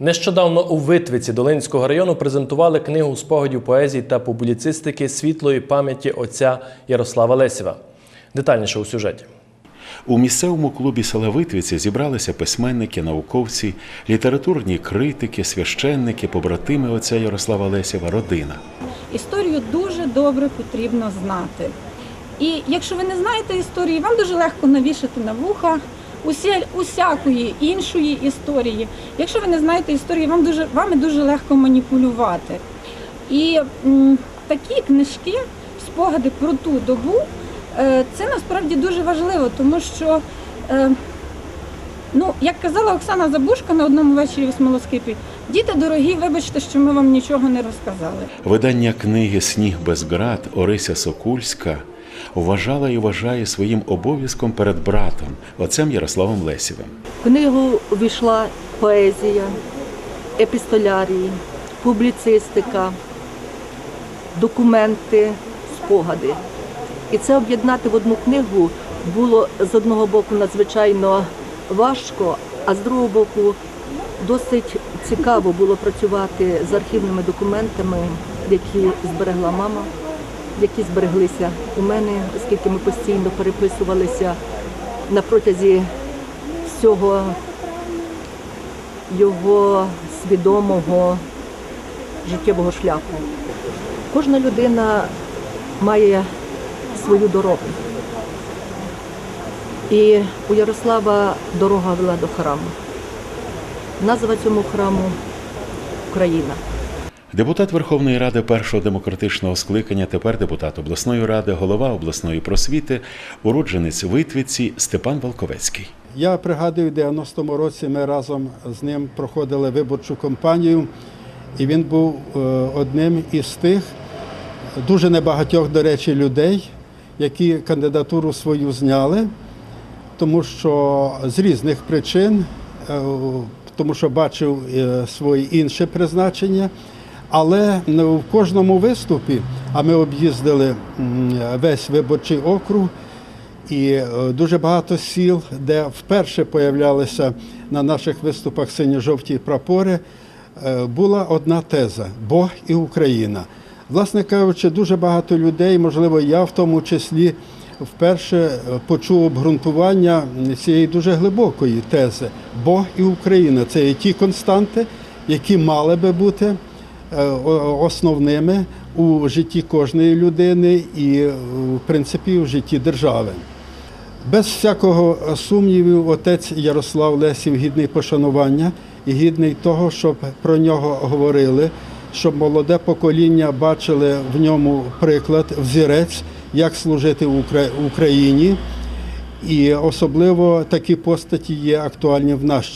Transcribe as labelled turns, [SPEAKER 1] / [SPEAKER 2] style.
[SPEAKER 1] Нещодавно у Витвиці Долинського району презентували книгу спогадів поезії та публіцистики світлої пам'яті отця Ярослава Лесєва. Детальніше у сюжеті.
[SPEAKER 2] У місцевому клубі села Витвіці зібралися письменники, науковці, літературні критики, священники, побратими отця Ярослава Лесєва, родина.
[SPEAKER 3] Історію дуже добре потрібно знати. І якщо ви не знаєте історії, вам дуже легко навішати на вуха усі, усякої іншої історії. Якщо ви не знаєте історії, вам дуже, вами дуже легко маніпулювати. І м, такі книжки, спогади про ту добу, е, це насправді дуже важливо, тому що, е, ну, як казала Оксана Забушка на одному вечорі в Смолоскипі, діти дорогі, вибачте, що ми вам нічого не розказали.
[SPEAKER 2] Видання книги Сніг без град Орися Сокульська вважала і вважає своїм обов'язком перед братом, отцем Ярославом Лесєвим.
[SPEAKER 4] В книгу увійшла поезія, епістолярії, публіцистика, документи, спогади. І це об'єднати в одну книгу було з одного боку надзвичайно важко, а з другого боку досить цікаво було працювати з архівними документами, які зберегла мама, які збереглися у мене, оскільки ми постійно переписувалися на протязі всього його свідомого життєвого шляху. Кожна людина має свою дорогу. І у Ярослава дорога вела до храму. Назва цьому храму Україна.
[SPEAKER 2] Депутат Верховної Ради першого демократичного скликання, тепер депутат обласної ради, голова обласної просвіти, уродженець Витвіці Степан Волковецький.
[SPEAKER 5] Я пригадую, в 90-му році ми разом з ним проходили виборчу кампанію, і він був е, одним із тих дуже небагатьох, до речі, людей, які кандидатуру свою зняли, тому що з різних причин, е, тому що бачив е, своє інше призначення. Але в кожному виступі, а ми об'їздили весь виборчий округ, і е, дуже багато сіл, де вперше появлялися на наших виступах синьо-жовті прапори, е, була одна теза Бог і Україна. Власне кажучи, дуже багато людей, можливо, я в тому числі, вперше е, почув обґрунтування цієї дуже глибокої тези Бог і Україна це є ті константи, які мали би бути основними у житті кожної людини і, е, в принципі, в житті держави. Без всякого сумнівів, отець Ярослав Лесів гідний пошанування і гідний того, щоб про нього говорили, щоб молоде покоління бачили в ньому приклад, взірець, як служити Укра- Україні. І особливо такі постаті є актуальні в наш